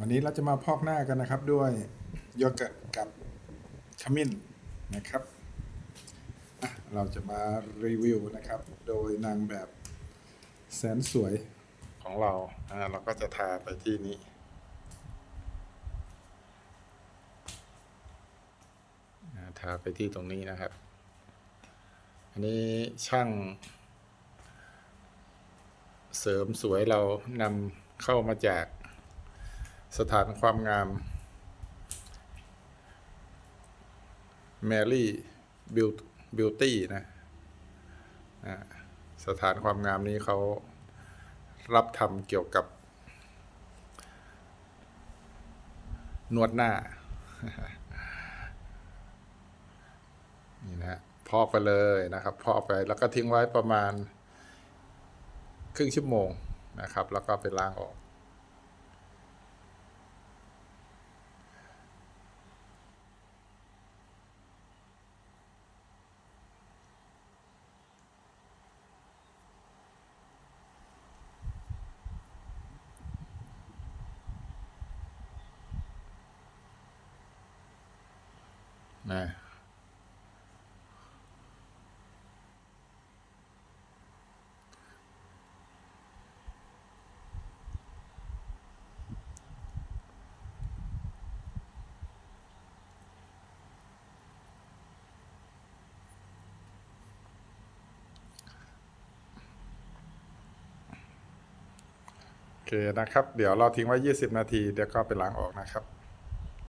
วันนี้เราจะมาพอกหน้ากันนะครับ ด้วยโยเกิร์ตกับขมิ้นนะครับ เราจะมารีวิวนะครับ โดยนางแบบแสนสวยของเราอ่าเราก็จะทาไปที่นี้ทาไปที่ตรงนี้นะครับ อันนี้ช่าง เสริมสวยเรานำเข้ามาจาก สถานความงามแมรี่บิวตี้นะสถานความงามนี้เขารับทำเกี่ยวกับ นวดหน้า นี่นะฮะพอกไปเลยนะครับ พอกไปแล้วก็ทิ้งไว้ประมาณ ครึ่งชั่วโมงนะครับ แล้วก็ไปล้างออก นะโอเคนะครับ เดี๋ยวเราทิ้งไว้ 20 นาที เดี๋ยวก็ไปล้างออกนะครับ